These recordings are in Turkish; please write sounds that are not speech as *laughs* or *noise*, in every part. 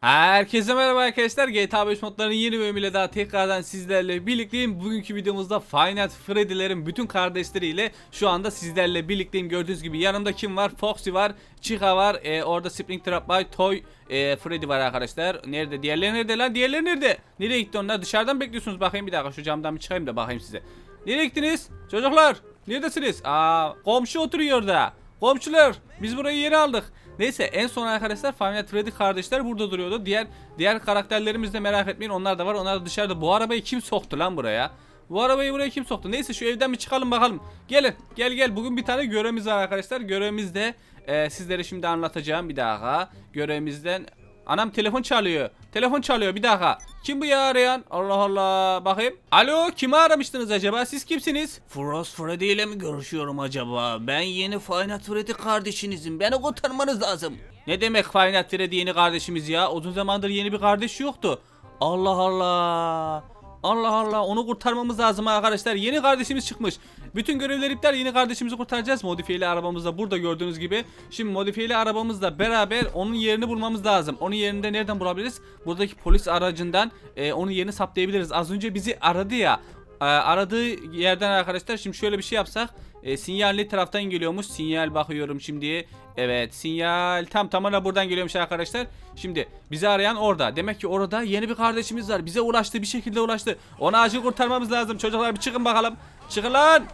Herkese merhaba arkadaşlar. GTA 5 modlarının yeni bölümüyle daha tekrardan sizlerle birlikteyim. Bugünkü videomuzda Nights Freddy'lerin bütün kardeşleriyle şu anda sizlerle birlikteyim. Gördüğünüz gibi yanımda kim var? Foxy var, Chica var, e, orada Springtrap var, Toy e, Freddy var arkadaşlar. Nerede? Diğerleri nerede lan? Diğerleri nerede? Nereye gitti onlar? Dışarıdan bekliyorsunuz. Bakayım bir dakika şu camdan bir çıkayım da bakayım size. Nereye gittiniz? Çocuklar, neredesiniz? Aa, komşu oturuyor da. Komşular, biz burayı yeni aldık. Neyse en son arkadaşlar Nights Freddy kardeşler burada duruyordu. Diğer diğer karakterlerimiz de merak etmeyin onlar da var. Onlar da dışarıda. Bu arabayı kim soktu lan buraya? Bu arabayı buraya kim soktu? Neyse şu evden bir çıkalım bakalım. Gelin gel gel. Bugün bir tane görevimiz var arkadaşlar. Görevimiz de e, sizlere şimdi anlatacağım bir daha. Görevimizden Anam telefon çalıyor. Telefon çalıyor bir dakika. Kim bu ya arayan? Allah Allah. Bakayım. Alo kimi aramıştınız acaba? Siz kimsiniz? Frost Freddy ile mi görüşüyorum acaba? Ben yeni Final Freddy kardeşinizim. Beni kurtarmanız lazım. Ne demek Final Freddy yeni kardeşimiz ya? Uzun zamandır yeni bir kardeş yoktu. Allah Allah. Allah Allah onu kurtarmamız lazım arkadaşlar. Yeni kardeşimiz çıkmış. Bütün görevler iptal. Yeni kardeşimizi kurtaracağız. Modifiyeli arabamızda burada gördüğünüz gibi. Şimdi modifiyeli arabamızla beraber onun yerini bulmamız lazım. Onun yerini de nereden bulabiliriz? Buradaki polis aracından e, onun yerini saptayabiliriz. Az önce bizi aradı ya. E, aradığı yerden arkadaşlar şimdi şöyle bir şey yapsak. E, sinyal ne taraftan geliyormuş? Sinyal bakıyorum şimdi. Evet sinyal tam tamına buradan geliyormuş arkadaşlar. Şimdi bizi arayan orada. Demek ki orada yeni bir kardeşimiz var. Bize ulaştı bir şekilde ulaştı. Onu acil kurtarmamız lazım. Çocuklar bir çıkın bakalım. Çıkın lan.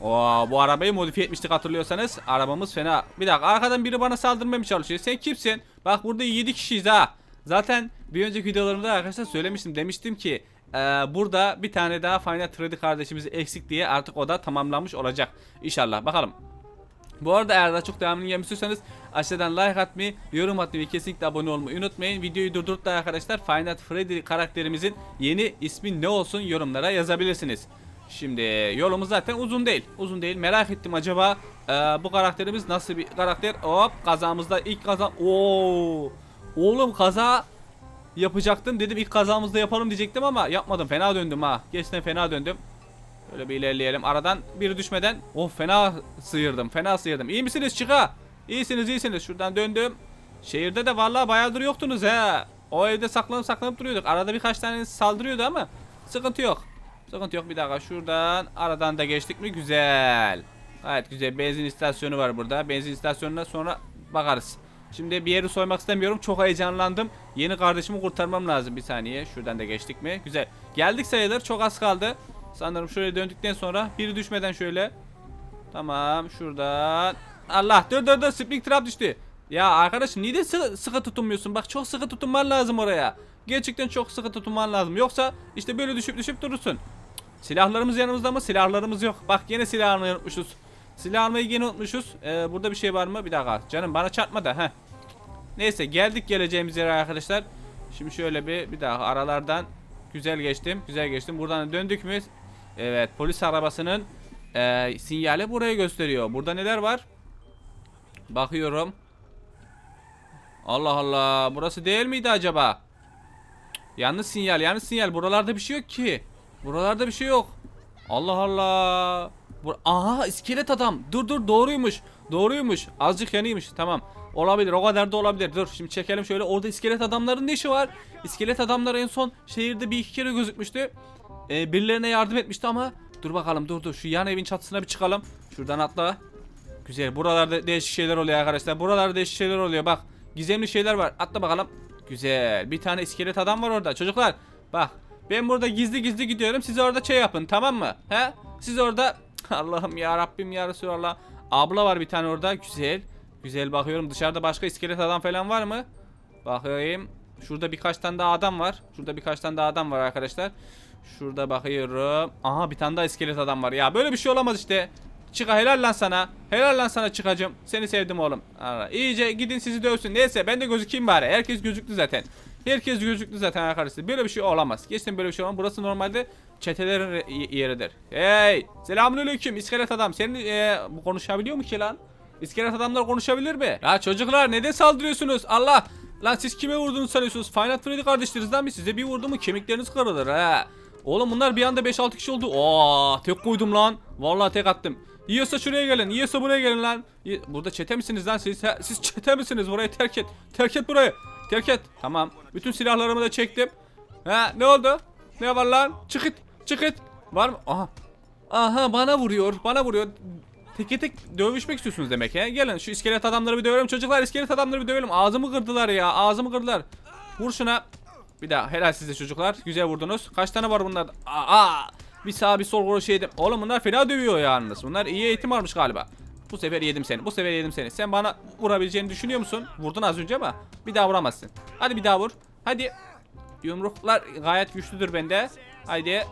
Oo, bu arabayı modifiye etmiştik hatırlıyorsanız. Arabamız fena. Bir dakika arkadan biri bana saldırmaya mı çalışıyor? Sen kimsin? Bak burada 7 kişiyiz ha. Zaten bir önceki videolarımda arkadaşlar söylemiştim. Demiştim ki e, burada bir tane daha Final Freddy kardeşimiz eksik diye artık o da tamamlanmış olacak. İnşallah bakalım. Bu arada eğer daha çok devamını istiyorsanız aşağıdan like atmayı, yorum atmayı ve kesinlikle abone olmayı unutmayın. Videoyu durdurup da arkadaşlar Nights Freddy karakterimizin yeni ismi ne olsun yorumlara yazabilirsiniz. Şimdi yolumuz zaten uzun değil. Uzun değil. Merak ettim acaba e, bu karakterimiz nasıl bir karakter? Hop kazamızda ilk kaza... Oo! Oğlum kaza yapacaktım. Dedim ilk kazamızda yapalım diyecektim ama yapmadım. Fena döndüm ha. Gerçekten fena döndüm. Böyle bir ilerleyelim. Aradan biri düşmeden. Oh fena sıyırdım. Fena sıyırdım. İyi misiniz çıka? İyisiniz iyisiniz. Şuradan döndüm. Şehirde de vallahi bayağıdır yoktunuz he. O evde saklanıp saklanıp duruyorduk. Arada birkaç tane saldırıyordu ama sıkıntı yok. Sıkıntı yok bir dakika. Şuradan aradan da geçtik mi? Güzel. Gayet güzel. Benzin istasyonu var burada. Benzin istasyonuna sonra bakarız. Şimdi bir yeri soymak istemiyorum. Çok heyecanlandım. Yeni kardeşimi kurtarmam lazım. Bir saniye. Şuradan da geçtik mi? Güzel. Geldik sayılır. Çok az kaldı. Sanırım şöyle döndükten sonra biri düşmeden şöyle. Tamam şuradan. Allah dur dur dur spring trap düştü. Ya arkadaşım niye de sıkı, sıkı tutunmuyorsun? Bak çok sıkı tutunman lazım oraya. Gerçekten çok sıkı tutunman lazım. Yoksa işte böyle düşüp düşüp durursun. Silahlarımız yanımızda mı? Silahlarımız yok. Bak yine silah almayı unutmuşuz. Silah almayı yine unutmuşuz. Ee, burada bir şey var mı? Bir dakika. Canım bana çarpma da. Heh. Neyse geldik geleceğimiz yere arkadaşlar. Şimdi şöyle bir bir daha aralardan güzel geçtim. Güzel geçtim. Buradan döndük mü? Evet polis arabasının e, sinyali burayı gösteriyor. Burada neler var? Bakıyorum. Allah Allah. Burası değil miydi acaba? Yanlış sinyal, yanlış sinyal. Buralarda bir şey yok ki. Buralarda bir şey yok. Allah Allah. Bur Aha iskelet adam. Dur dur doğruymuş. Doğruymuş. Azıcık yanıymış. Tamam. Olabilir. O kadar da olabilir. Dur şimdi çekelim şöyle. Orada iskelet adamların ne işi var? İskelet adamlar en son şehirde bir iki kere gözükmüştü. Ee, birilerine yardım etmişti ama dur bakalım dur dur şu yan evin çatısına bir çıkalım. Şuradan atla. Güzel. Buralarda değişik şeyler oluyor arkadaşlar. Buralarda değişik şeyler oluyor. Bak. Gizemli şeyler var. Atla bakalım. Güzel. Bir tane iskelet adam var orada. Çocuklar bak. Ben burada gizli gizli gidiyorum. Siz orada şey yapın tamam mı? He? Siz orada *laughs* Allah'ım ya Rabbim ya Resulallah. Abla var bir tane orada. Güzel. Güzel bakıyorum. Dışarıda başka iskelet adam falan var mı? Bakayım. Şurada birkaç tane daha adam var. Şurada birkaç tane daha adam var arkadaşlar. Şurada bakıyorum. Aha bir tane daha iskelet adam var. Ya böyle bir şey olamaz işte. Çıka helal lan sana. Helal lan sana çıkacım. Seni sevdim oğlum. Allah. İyice gidin sizi dövsün. Neyse ben de gözükeyim bari. Herkes gözüktü zaten. Herkes gözüktü zaten arkadaşlar. Böyle bir şey olamaz. Geçtim böyle bir şey olamaz. Burası normalde çetelerin yeridir. Hey! Selamünaleyküm iskelet adam. Senin e, konuşabiliyor mu ki lan? İskelet adamlar konuşabilir mi? Ya çocuklar neden saldırıyorsunuz? Allah! Lan siz kime vurduğunu sanıyorsunuz? Final Freddy kardeşlerinizden mi? Size bir vurdu mu kemikleriniz kırılır ha. Oğlum bunlar bir anda 5-6 kişi oldu. Oo, tek koydum lan. Vallahi tek attım. Yiyorsa şuraya gelin. Yiyorsa buraya gelin lan. Burada çete misiniz lan siz? Siz çete misiniz? Burayı terk et. Terk et burayı. Terk. Tamam. Bütün silahlarımı da çektim. Ha ne oldu? Ne var lan? Çık it. Çık it. Var mı? Aha. Aha bana vuruyor. Bana vuruyor. Teke tek dövüşmek istiyorsunuz demek ya. Gelin şu iskelet adamları bir dövelim. Çocuklar iskelet adamları bir dövelim. Ağzımı kırdılar ya. Ağzımı kırdılar. Vur şuna. Bir daha helal size çocuklar. Güzel vurdunuz. Kaç tane var bunlar? Aa, bir sağ bir sol kroşe yedim. Oğlum bunlar fena dövüyor yalnız. Bunlar iyi eğitim almış galiba. Bu sefer yedim seni. Bu sefer yedim seni. Sen bana vurabileceğini düşünüyor musun? Vurdun az önce ama bir daha vuramazsın. Hadi bir daha vur. Hadi. Yumruklar gayet güçlüdür bende. Haydi.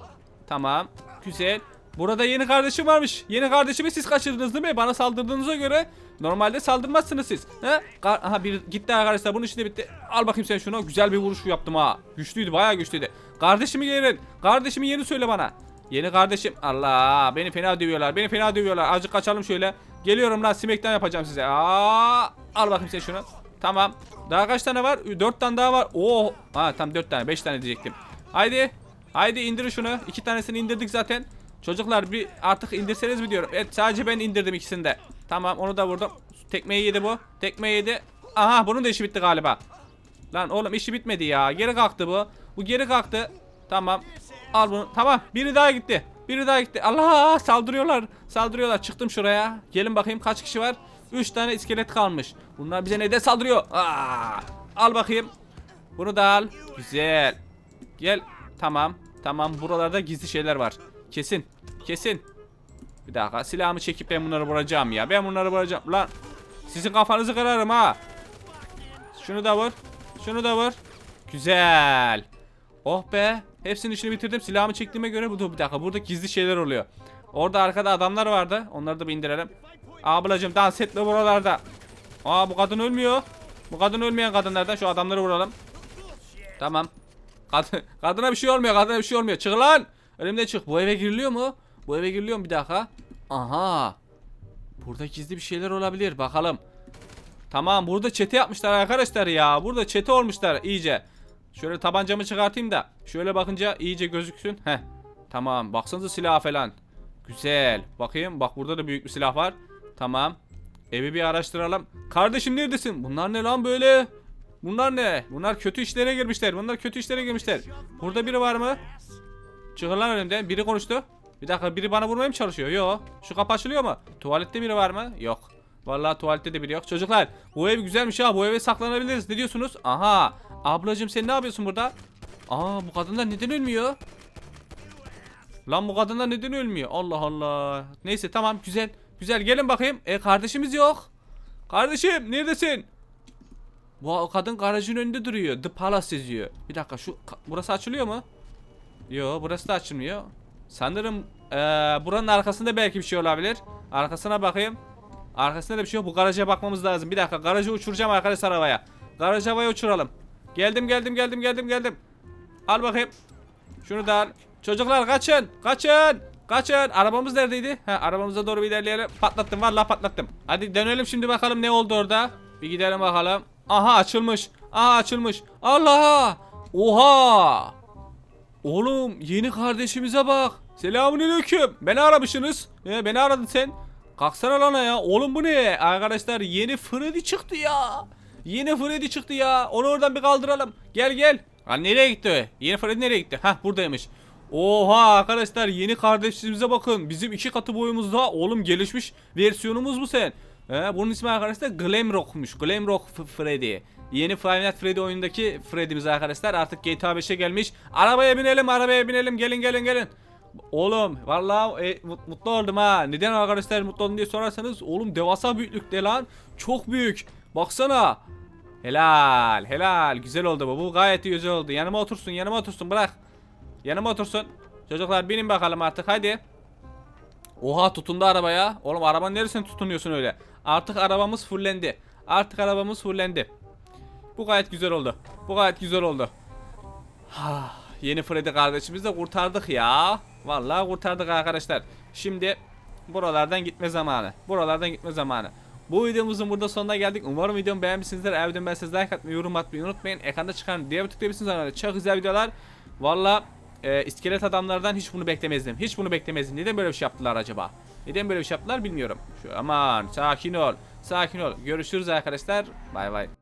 Tamam. Güzel. Burada yeni kardeşim varmış. Yeni kardeşimi siz kaçırdınız değil mi? Bana saldırdığınıza göre normalde saldırmazsınız siz. He? Ka- Aha bir gitti arkadaşlar. Bunun işi bitti. Al bakayım sen şunu. Güzel bir vuruş yaptım ha. Güçlüydü, bayağı güçlüydü. Kardeşimi gelin. Kardeşimi yeni söyle bana. Yeni kardeşim. Allah beni fena dövüyorlar. Beni fena dövüyorlar. Azıcık kaçalım şöyle. Geliyorum lan simekten yapacağım size. Aa, al bakayım sen şunu. Tamam. Daha kaç tane var? 4 tane daha var. Oo. Ha tam 4 tane, 5 tane diyecektim. Haydi. Haydi indir şunu. İki tanesini indirdik zaten. Çocuklar bir artık indirseniz mi diyorum. Evet sadece ben indirdim ikisini de. Tamam onu da vurdum. Tekmeyi yedi bu. Tekmeyi yedi. Aha bunun da işi bitti galiba. Lan oğlum işi bitmedi ya. Geri kalktı bu. Bu geri kalktı. Tamam. Al bunu. Tamam. Biri daha gitti. Biri daha gitti. Allah saldırıyorlar. Saldırıyorlar. Çıktım şuraya. Gelin bakayım kaç kişi var. 3 tane iskelet kalmış. Bunlar bize neden saldırıyor? Aa, al bakayım. Bunu da al. Güzel. Gel. Tamam. Tamam. Buralarda gizli şeyler var. Kesin. Kesin. Bir dakika. Silahımı çekip ben bunları vuracağım ya. Ben bunları vuracağım. Lan. Sizin kafanızı kırarım ha. Şunu da vur. Şunu da vur. Güzel. Oh be. Hepsinin işini bitirdim. Silahımı çektiğime göre bu bir dakika. Burada gizli şeyler oluyor. Orada arkada adamlar vardı. Onları da bir indirelim. Ablacım dans etme buralarda. Aa bu kadın ölmüyor. Bu kadın ölmeyen kadınlardan şu adamları vuralım. Tamam. Kadın, *laughs* kadına bir şey olmuyor. Kadına bir şey olmuyor. Çık lan. Önümde çık. Bu eve giriliyor mu? Bu eve giriliyor mu bir dakika? Aha. Burada gizli bir şeyler olabilir. Bakalım. Tamam burada çete yapmışlar arkadaşlar ya. Burada çete olmuşlar iyice. Şöyle tabancamı çıkartayım da. Şöyle bakınca iyice gözüksün. Heh. Tamam. Baksanıza silah falan. Güzel. Bakayım. Bak burada da büyük bir silah var. Tamam. Evi bir araştıralım. Kardeşim neredesin? Bunlar ne lan böyle? Bunlar ne? Bunlar kötü işlere girmişler. Bunlar kötü işlere girmişler. Burada biri var mı? Çıkın lan önümden. Biri konuştu. Bir dakika biri bana vurmaya mı çalışıyor? Yok. Şu kapı açılıyor mu? Tuvalette biri var mı? Yok. Vallahi tuvalette de biri yok. Çocuklar bu ev güzelmiş ha. Bu eve saklanabiliriz. Ne diyorsunuz? Aha. Ablacığım sen ne yapıyorsun burada? Aa bu kadınlar neden ölmüyor? Lan bu kadınlar neden ölmüyor? Allah Allah. Neyse tamam güzel. Güzel gelin bakayım. E kardeşimiz yok. Kardeşim neredesin? Bu kadın garajın önünde duruyor. The Palace yazıyor. Bir dakika şu burası açılıyor mu? Yo burası da açılmıyor. Sanırım eee, buranın arkasında belki bir şey olabilir. Arkasına bakayım. Arkasında da bir şey yok. Bu garaja bakmamız lazım. Bir dakika garajı uçuracağım arkadaşlar havaya. Garajı havaya uçuralım. Geldim geldim geldim geldim geldim. Al bakayım. Şunu da al. Çocuklar kaçın. Kaçın. Kaçın. Arabamız neredeydi? Ha arabamıza doğru bir ilerleyelim. Patlattım vallahi patlattım. Hadi dönelim şimdi bakalım ne oldu orada. Bir gidelim bakalım. Aha açılmış. Aha açılmış. Allah! Oha! Oğlum yeni kardeşimize bak. Selamünaleyküm. Beni aramışsınız. Ee, beni aradın sen. Kalksana lan ya. Oğlum bu ne? Arkadaşlar yeni Freddy çıktı ya. Yeni Freddy çıktı ya. Onu oradan bir kaldıralım. Gel gel. Lan nereye gitti? Yeni Freddy nereye gitti? Hah buradaymış. Oha arkadaşlar yeni kardeşimize bakın. Bizim iki katı boyumuzda oğlum gelişmiş versiyonumuz bu sen. He, bunun ismi arkadaşlar Glamrock'muş. Glamrock Freddy. Yeni Five Nights Freddy oyundaki Freddy'miz arkadaşlar. Artık GTA 5'e gelmiş. Arabaya binelim, arabaya binelim. Gelin gelin gelin. Oğlum vallahi e, mut- mutlu oldum ha. Neden arkadaşlar mutlu oldum diye sorarsanız oğlum devasa büyüklükte lan. Çok büyük. Baksana. Helal, helal. Güzel oldu bu. Bu gayet güzel oldu. Yanıma otursun, yanıma otursun. Bırak. Yanıma otursun. Çocuklar binin bakalım artık hadi. Oha tutundu arabaya. Oğlum arabanın neresine tutunuyorsun öyle? Artık arabamız fullendi. Artık arabamız fullendi. Bu gayet güzel oldu. Bu gayet güzel oldu. Ha, yeni Freddy kardeşimizi de kurtardık ya. Vallahi kurtardık arkadaşlar. Şimdi buralardan gitme zamanı. Buralardan gitme zamanı. Bu videomuzun burada sonuna geldik. Umarım videomu beğenmişsinizdir. Eğer videomu beğendiyseniz like atmayı, yorum atmayı unutmayın. Ekranda çıkan diğer tıklayabilirsiniz. Çok güzel videolar. Valla e, iskelet adamlardan hiç bunu beklemezdim. Hiç bunu beklemezdim. Neden böyle bir şey yaptılar acaba? Neden böyle bir şey yaptılar bilmiyorum. Şu aman sakin ol. Sakin ol. Görüşürüz arkadaşlar. Bay bay.